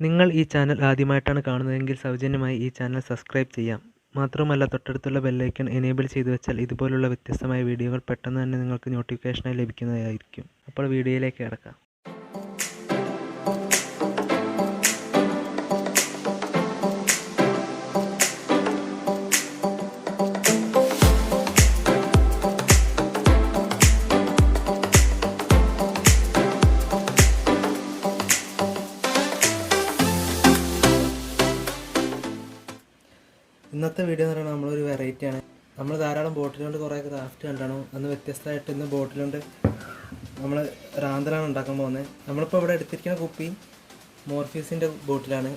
നിങ്ങൾ ഈ ചാനൽ ആദ്യമായിട്ടാണ് കാണുന്നതെങ്കിൽ സൗജന്യമായി ഈ ചാനൽ സബ്സ്ക്രൈബ് ചെയ്യാം. മാത്രമല്ല തൊട്ടടുത്തുള്ള ബെല്ലൈക്കൺ എനേബിൾ ചെയ്തു വെച്ചാൽ ഇതുപോലുള്ള വ്യത്യസ്തമായ വീഡിയോകൾ പെട്ടെന്ന് തന്നെ നിങ്ങൾക്ക് നോട്ടിഫിക്കേഷനായി ലഭിക്കുന്നതായിരിക്കും. അപ്പോൾ വീഡിയോയിലേക്ക് കിടക്കാം. ഇന്നത്തെ വീഡിയോ എന്ന് പറയുന്നത് നമ്മളൊരു വെറൈറ്റിയാണ് നമ്മൾ ധാരാളം ബോട്ടിലുകൊണ്ട് കുറേ ക്രാഫ്റ്റ് കണ്ടാണ്. അന്ന് വ്യത്യസ്തമായിട്ട് ഇന്ന് ബോട്ടിലുണ്ട് നമ്മൾ റാന്തലാണ് ഉണ്ടാക്കാൻ പോകുന്നത്. നമ്മളിപ്പോൾ ഇവിടെ എടുത്തിരിക്കുന്ന കുപ്പി മോർഫീസിന്റെ ബോട്ടിലാണ്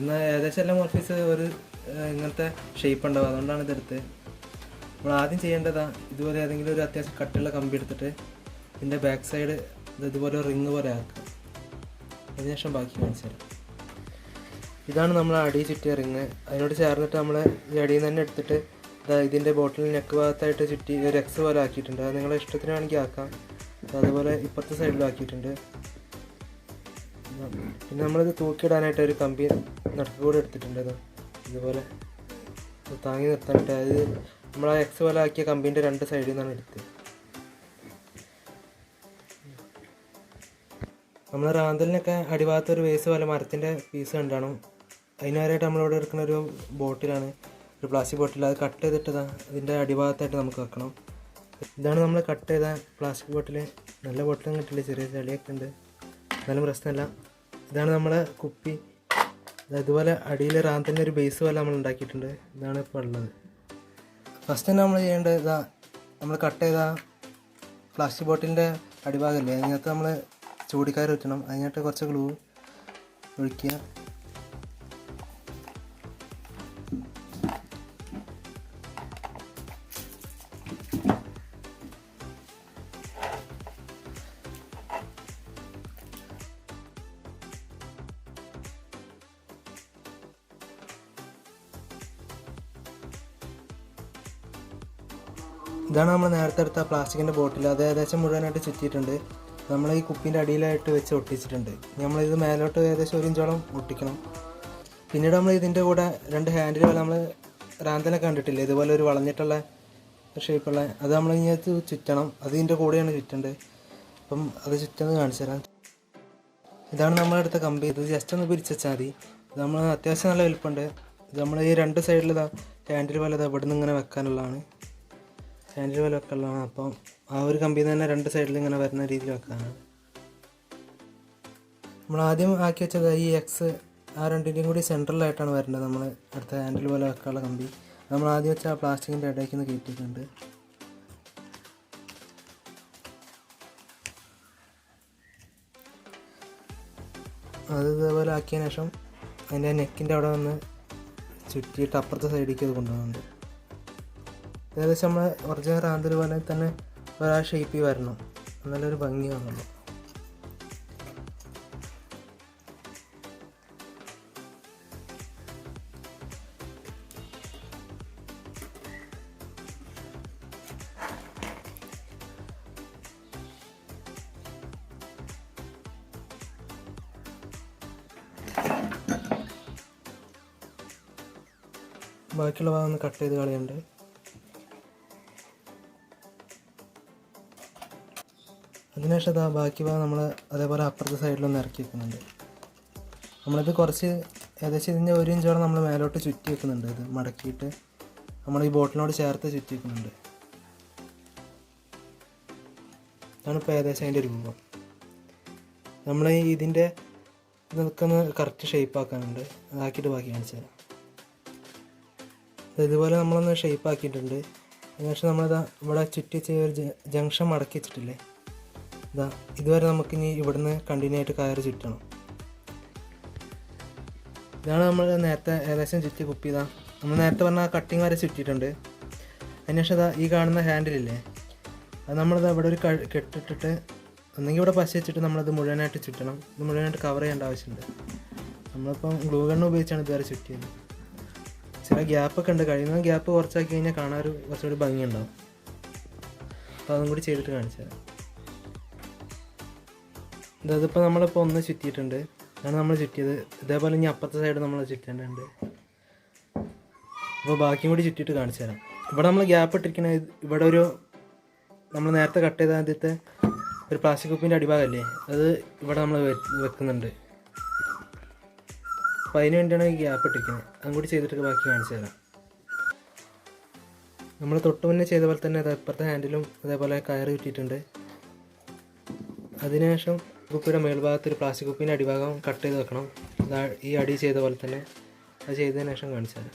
ഇന്ന് ഏകദേശം എല്ലാ മോർഫീസ് ഒരു ഇങ്ങനത്തെ ഷേപ്പ് ഉണ്ടാവും. അതുകൊണ്ടാണ് ഇതെടുത്ത് നമ്മൾ ആദ്യം ചെയ്യേണ്ടതാ ഇതുപോലെ ഏതെങ്കിലും ഒരു അത്യാവശ്യം കട്ടുള്ള കമ്പി എടുത്തിട്ട് ഇതിന്റെ ബാക്ക് സൈഡ് ഇതുപോലെ റിങ് പോലെ ആക്കുക. അതിനുശേഷം ബാക്കി കാണിച്ചു തരാം. ഇതാണ് നമ്മൾ അടി ചുറ്റിയ റിങ് അതിനോട് ചേർന്നിട്ട് നമ്മൾ ഈ അടിയിൽ നിന്ന് തന്നെ എടുത്തിട്ട് ഇതാ ഇതിന്റെ ബോട്ടിൽ നെക്ക് ഭാഗത്തായിട്ട് ചുറ്റി ഒരു എക്സ് പോലെ ആക്കിയിട്ടുണ്ട്. അത് നിങ്ങളുടെ ഇഷ്ടത്തിന് വേണമെങ്കിൽ ആക്കാം അതുപോലെ ഇപ്പുറത്തെ സൈഡിലും ആക്കിയിട്ടുണ്ട്. പിന്നെ നമ്മളിത് തൂക്കിയിടാനായിട്ട് ഒരു കമ്പി നടുക്ക് കൂടെ എടുത്തിട്ടുണ്ട് ഇത് ഇതുപോലെ ഇത് താങ്ങി നിർത്താനായിട്ട്. അതായത് നമ്മൾ ആ എക്സ് പോലെ ആക്കിയ കമ്പീന്റെ രണ്ട് സൈഡിൽ നിന്നാണ് എടുത്തത്. നമ്മൾ റാന്തലിനൊക്കെ അടിഭാഗത്തൊരു വേസ് പോലെ മരത്തിന്റെ പീസ് കണ്ടാണ്? അതിനുവരായിട്ട് നമ്മളിവിടെ എടുക്കുന്ന ഒരു ബോട്ടിലാണ്. ഒരു പ്ലാസ്റ്റിക് ബോട്ടിൽ അത് കട്ട് ചെയ്തിട്ട് അതിന്റെ അടിഭാഗത്തായിട്ട് നമുക്ക് വെക്കണം. ഇതാണ് നമ്മൾ കട്ട് ചെയ്ത പ്ലാസ്റ്റിക് ബോട്ടിൽ. നല്ല ബോട്ടിലും കിട്ടില്ല ചെറിയ ചെളിയൊക്കെ ഉണ്ട്. എന്നാലും പ്രശ്നമില്ല. ഇതാണ് നമ്മളെ കുപ്പി. അതുപോലെ അടിയിൽ തന്നെ ഒരു ബേസ് പോലെ നമ്മൾ ഉണ്ടാക്കിയിട്ടുണ്ട്. ഇതാണ് ഇപ്പോൾ ഉള്ളത്. ഫസ്റ്റ് തന്നെ നമ്മൾ ചെയ്യേണ്ടത് ഇതാ. നമ്മൾ കട്ട് ചെയ്ത പ്ലാസ്റ്റിക് ബോട്ടിലിന്റെ അടിഭാഗമല്ലേ അതിനകത്ത് നമ്മൾ ചൂടിക്കാർ വെക്കണം അതിനകത്ത് കുറച്ച് ഗ്ലൂ ഒഴിക്കുക. ഇതാണ് നമ്മൾ നേരത്തെ എടുത്ത പ്ലാസ്റ്റിക്കിന്റെ ബോട്ടിൽ. അത് ഏകദേശം മുഴുവനായിട്ട് ചുറ്റിയിട്ടുണ്ട്. നമ്മൾ ഈ കുപ്പിന്റെ അടിയിലായിട്ട് വെച്ച് ഒട്ടിച്ചിട്ടുണ്ട്. നമ്മളിത് മേലോട്ട് ഏകദേശം ഒരു ഇഞ്ചോളം ഒട്ടിക്കണം. പിന്നീട് നമ്മൾ ഇതിന്റെ കൂടെ രണ്ട് ഹാൻഡിൽ നമ്മൾ റാന്തനെ കണ്ടിട്ടില്ല? ഇതുപോലെ ഒരു വളഞ്ഞിട്ടുള്ള ഷേപ്പുള്ള അത് നമ്മൾ ഇതിനകത്ത് ചുറ്റണം. അത് ഇതിന്റെ കൂടെയാണ് ചുറ്റേണ്ടത് അപ്പം അത് ചുറ്റുന്നത് കാണിച്ചു തരാം. ഇതാണ് നമ്മളെടുത്ത കമ്പി. ഇത് ജസ്റ്റ് ഒന്ന് പിരിച്ച വെച്ചാൽ മതി. നമ്മൾ അത്യാവശ്യം നല്ല വലിപ്പമുണ്ട്. ഇത് നമ്മൾ ഈ രണ്ട് സൈഡിലിതാ ഹാൻഡിൽ പോലെ ഇതാ ഇവിടെ നിന്ന് ഇങ്ങനെ വെക്കാനുള്ളതാണ്. ഹാൻഡിൽ പോലെ വെക്കാനുള്ളതാണ്. അപ്പം ആ ഒരു കമ്പി നിന്ന് തന്നെ രണ്ട് സൈഡിൽ ഇങ്ങനെ വരുന്ന രീതിയിൽ വെക്കാനാണ്. നമ്മൾ ആദ്യം ആക്കി വെച്ചത് ഈ എക്സ് ആ രണ്ടിന്റെയും കൂടി സെൻട്രലായിട്ടാണ് വരേണ്ടത്. നമ്മൾ അടുത്ത ഹാൻഡിൽ പോലെ വെക്കാനുള്ള കമ്പി. നമ്മൾ ആദ്യം വെച്ച ആ പ്ലാസ്റ്റിക്കിന്റെ ഇടയ്ക്ക് നിന്ന് കയറ്റിയിട്ടുണ്ട്. അത് ഇതേപോലെ ആക്കിയതിന് ശേഷം അതിന്റെ നെക്കിന്റെ അവിടെ വന്ന് ചുറ്റിയിട്ട് അപ്പുറത്തെ സൈഡിലേക്ക് അത് കൊണ്ടുപോകുന്നുണ്ട്. ഏകദേശം നമ്മൾ ഒറിജിനൽ റാന്തൽ പോലെ തന്നെ ഒരാ ഷേപ്പിൽ വരണം. നല്ലൊരു ഭംഗി വന്നുള്ളൂ ബാക്കിയുള്ള ഭാഗം ഒന്ന് കട്ട് ചെയ്ത് കളയുന്നുണ്ട് അതിനുശേഷം അതാ ബാക്കി ഭാഗം നമ്മൾ അതേപോലെ അപ്പുറത്തെ സൈഡിലൊന്ന് ഇറക്കി വെക്കുന്നുണ്ട്. നമ്മളിത് കുറച്ച് ഏകദേശം ഇതിന്റെ ഒരു ഇഞ്ചോളം നമ്മൾ മേലോട്ട് ചുറ്റി വെക്കുന്നുണ്ട്. ഇത് മടക്കിയിട്ട് നമ്മൾ ഈ ബോട്ടിനോട് ചേർത്ത് ചുറ്റി വെക്കുന്നുണ്ട്. ഇതാണ് ഇപ്പോൾ ഏകദേശം അതിന്റെ രൂപം. നമ്മൾ ഇതിന്റെ ഇതൊക്കെ ഒന്ന് കറക്റ്റ് ഷേപ്പ് ആക്കാനുണ്ട്. അതാക്കിയിട്ട് ബാക്കി കാണിച്ചു തരാം. ഇത് ഇതുപോലെ നമ്മളൊന്ന് ഷേപ്പ് ആക്കിയിട്ടുണ്ട്. അതിനുശേഷം നമ്മളിതാ ഇവിടെ ചുറ്റി ഒരു ജംഗ്ഷൻ മടക്കി വെച്ചിട്ടില്ലേ? ഇതാ ഇതുവരെ നമുക്കിനി ഇവിടുന്ന് കണ്ടിന്യൂ ആയിട്ട് കയറി ചുറ്റണം. ഇതാണ് നമ്മൾ നേരത്തെ ഏകദേശം ചുറ്റി കുപ്പി ഇതാ നമ്മൾ നേരത്തെ പറഞ്ഞ ആ കട്ടിങ് വരെ ചുറ്റിയിട്ടുണ്ട്. അതിനുശേഷം ഈ കാണുന്ന ഹാൻഡിലില്ലേ അത് നമ്മളിത് ഇവിടെ ഒരു കെട്ടിട്ടിട്ട് ഒന്നെങ്കിൽ ഇവിടെ പശ വെച്ചിട്ട് നമ്മളത് മുഴുവനായിട്ട് ചുറ്റണം. ഇത് മുഴുവനായിട്ട് കവർ ചെയ്യേണ്ട ആവശ്യമുണ്ട്. നമ്മളിപ്പം ഗ്ലൂ ഗണ്ണ് ഉപയോഗിച്ചാണ് ഇതുവരെ ചുറ്റിയത്. ചില ഗ്യാപ്പൊക്കെ ഉണ്ട്. കഴിയുന്ന ഗ്യാപ്പ് കുറച്ചാക്കി കഴിഞ്ഞാൽ കാണാൻ ഒരു കുറച്ചുകൂടി ഭംഗിയുണ്ടാവും. അപ്പോൾ അതും കൂടി ചെയ്തിട്ട് കാണിച്ചു തരാം ഇതിപ്പോൾ നമ്മളിപ്പോൾ ഒന്ന് ചുറ്റിയിട്ടുണ്ട്. അതാണ് നമ്മൾ ചുറ്റിയത്. ഇതേപോലെ ഇനി അപ്പുറത്തെ സൈഡ് നമ്മൾ ചുറ്റേണ്ടതുണ്ട്. അപ്പോൾ ബാക്കിയും കൂടി ചുറ്റിയിട്ട് കാണിച്ചു തരാം. ഇവിടെ നമ്മൾ ഗ്യാപ്പ് ഇട്ടിരിക്കുന്ന ഇവിടെ ഒരു നമ്മൾ നേരത്തെ കട്ട് ചെയ്ത ആദ്യത്തെ ഒരു പ്ലാസ്റ്റിക് കുപ്പിന്റെ അടിഭാഗമല്ലേ അത് ഇവിടെ നമ്മൾ വെക്കുന്നുണ്ട്. അപ്പോൾ അതിന് വേണ്ടിയാണ് ഈ ഗ്യാപ്പ് ഇട്ടിരിക്കുന്നത്. അതും കൂടി ചെയ്തിട്ട് ബാക്കി കാണിച്ചു തരാം. നമ്മൾ തൊട്ട് മുന്നേ ചെയ്ത പോലെ തന്നെ അത് ഇപ്പുറത്തെ ഹാൻഡിലും അതേപോലെ കയറ് ചുറ്റിയിട്ടുണ്ട്. അതിനുശേഷം കുപ്പിയുടെ മേൽഭാഗത്ത് ഒരു പ്ലാസ്റ്റിക് കുപ്പീന്റെ അടിഭാഗം കട്ട് ചെയ്ത് വെക്കണം. ഈ അടി ചെയ്ത പോലെ തന്നെ അത് ചെയ്തതിന് ശേഷം കാണിച്ചാൽ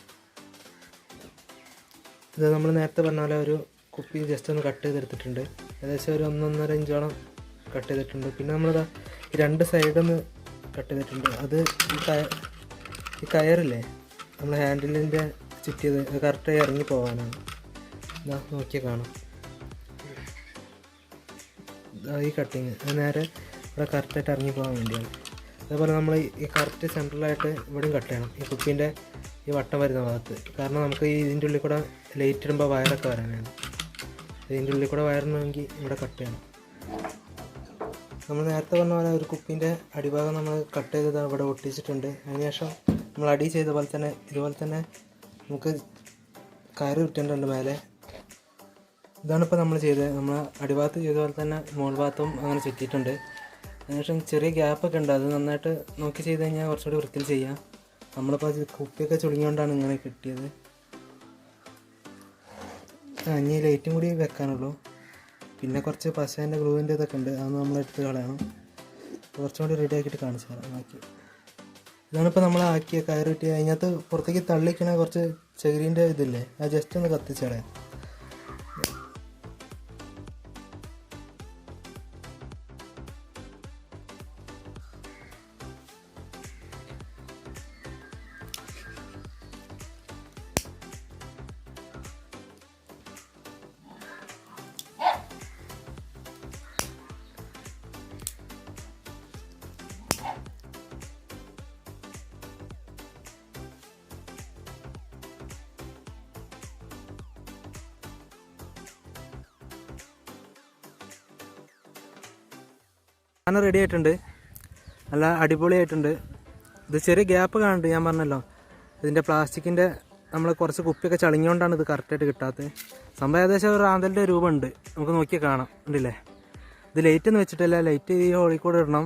ഇത് നമ്മൾ നേരത്തെ പറഞ്ഞ പോലെ ഒരു കുപ്പി ജസ്റ്റ് ഒന്ന് കട്ട് ചെയ്തെടുത്തിട്ടുണ്ട്. ഏകദേശം ഒരു ഒന്നൊന്നര ഇഞ്ചോളം കട്ട് ചെയ്തിട്ടുണ്ട്. പിന്നെ നമ്മളിതാ രണ്ട് സൈഡിൽ നിന്ന് കട്ട് ചെയ്തിട്ടുണ്ട്. അത് ഈ കയ ഈ കയറില്ലേ? നമ്മൾ ഹാൻഡിലിന്റെ ചുറ്റിയത് കറക്റ്റായി ഇറങ്ങി പോകാനാണ്. ഇതാ നോക്കിയാൽ കാണാം. ഈ കട്ടിങ് നേരെ ഇവിടെ കറക്റ്റായിട്ട് ഇറങ്ങി പോകാൻ വേണ്ടിയാണ്. അതേപോലെ നമ്മൾ ഈ കറക്റ്റ് സെൻട്രലായിട്ട് ഇവിടെയും കട്ട് ചെയ്യണം. ഈ കുപ്പീന്റെ ഈ വട്ടം വരുന്ന ഭാഗത്ത്. കാരണം നമുക്ക് ഈ ഇതിന്റെ ഉള്ളിൽ കൂടെ ലൈറ്റ് ഇടുമ്പോൾ വയറൊക്കെ വരാനാണ്. ഇതിന്റെ ഉള്ളിൽ കൂടെ വയറണമെങ്കിൽ ഇവിടെ കട്ട് ചെയ്യണം. നമ്മൾ നേരത്തെ പറഞ്ഞ പോലെ ഒരു കുപ്പീന്റെ അടിഭാഗം നമ്മൾ കട്ട് ചെയ്തത് അവിടെ ഒട്ടിച്ചിട്ടുണ്ട്. അതിനുശേഷം നമ്മൾ അടി ചെയ്ത പോലെ തന്നെ ഇതുപോലെ തന്നെ നമുക്ക് കയറ് കിട്ടേണ്ടതുണ്ട് മേലെ. ഇതാണ് ഇപ്പോൾ നമ്മൾ ചെയ്തത്. നമ്മൾ അടിഭാഗത്ത് ചെയ്ത പോലെ തന്നെ മോൾ ഭാഗത്തും അങ്ങനെ ചുറ്റിയിട്ടുണ്ട്. അതിനുശേഷം ചെറിയ ഗ്യാപ്പൊക്കെ ഉണ്ട്. അത് നന്നായിട്ട് നോക്കി ചെയ്ത് കഴിഞ്ഞാൽ കുറച്ചുകൂടി വൃത്തിയിൽ ചെയ്യാം. നമ്മളിപ്പോൾ അത് കുപ്പിയൊക്കെ ചുളിഞ്ഞുകൊണ്ടാണ് ഇങ്ങനെ കിട്ടിയത്. ആ ഇനി ലൈറ്റും കൂടി വെക്കാനുള്ളൂ. പിന്നെ കുറച്ച് പശേന്റെ ഗ്ലൂവിന്റെ ഇതൊക്കെ ഉണ്ട്. അതൊന്ന് നമ്മൾ എടുത്ത് കളയണം. കുറച്ചുകൂടി റെഡി ആക്കിയിട്ട് കാണിച്ചു തരാം. ബാക്കി. ഇതാണിപ്പോൾ നമ്മൾ ആക്കിയ കയറ് കിട്ടി അതിനകത്ത് പുറത്തേക്ക് തള്ളിക്കണ കുറച്ച് ചെകിരീന്റെ ഇതില്ലേ? അത് ജസ്റ്റ് ഒന്ന് കത്തിച്ച് കളയാം സാധനം റെഡി ആയിട്ടുണ്ട്. നല്ല അടിപൊളിയായിട്ടുണ്ട്. ഇത് ചെറിയ ഗ്യാപ്പ് കാണുന്നുണ്ട് ഞാൻ പറഞ്ഞല്ലോ. ഇതിന്റെ പ്ലാസ്റ്റിക്കിന്റെ നമ്മൾ കുറച്ച് കുപ്പിയൊക്കെ ചളിഞ്ഞുകൊണ്ടാണ് ഇത് കറക്റ്റായിട്ട് കിട്ടാത്തത്. സംഭവം ഏകദേശം ഒരു ആന്തലിന്റെ രൂപമുണ്ട്. നമുക്ക് നോക്കി കാണാം. ഉണ്ടല്ലേ? ഇത് ലൈറ്റ് എന്ന് വെച്ചിട്ടല്ല. ലൈറ്റ് ഈ ഹോളിൽ കൂടെ ഇടണം.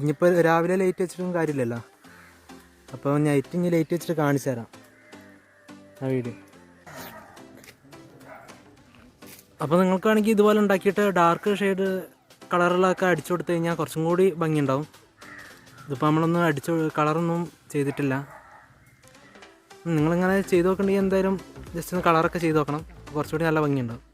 ഇനിയിപ്പോൾ രാവിലെ ലൈറ്റ് വെച്ചിട്ടും കാര്യമില്ലല്ലോ. അപ്പോൾ നൈറ്റ് ഇനി ലൈറ്റ് വെച്ചിട്ട് കാണിച്ചു തരാം. ആ വീട് അപ്പോൾ നിങ്ങൾക്കാണെങ്കിൽ ഇതുപോലെ ഉണ്ടാക്കിയിട്ട് ഡാർക്ക് ഷെയ്ഡ് കളറിലൊക്കെ അടിച്ചു കൊടുത്തു കഴിഞ്ഞാൽ കുറച്ചും കൂടി ഭംഗി ഭംഗിയുണ്ടാവും. ഇതിപ്പോൾ നമ്മളൊന്നും അടിച്ചു കളറൊന്നും ചെയ്തിട്ടില്ല. നിങ്ങളിങ്ങനെ ചെയ്ത് നോക്കണമെങ്കിൽ എന്തായാലും ജസ്റ്റ് ഒന്ന് കളറൊക്കെ ചെയ്ത് നോക്കണം. കുറച്ചുകൂടി നല്ല ഭംഗിയുണ്ടാവും.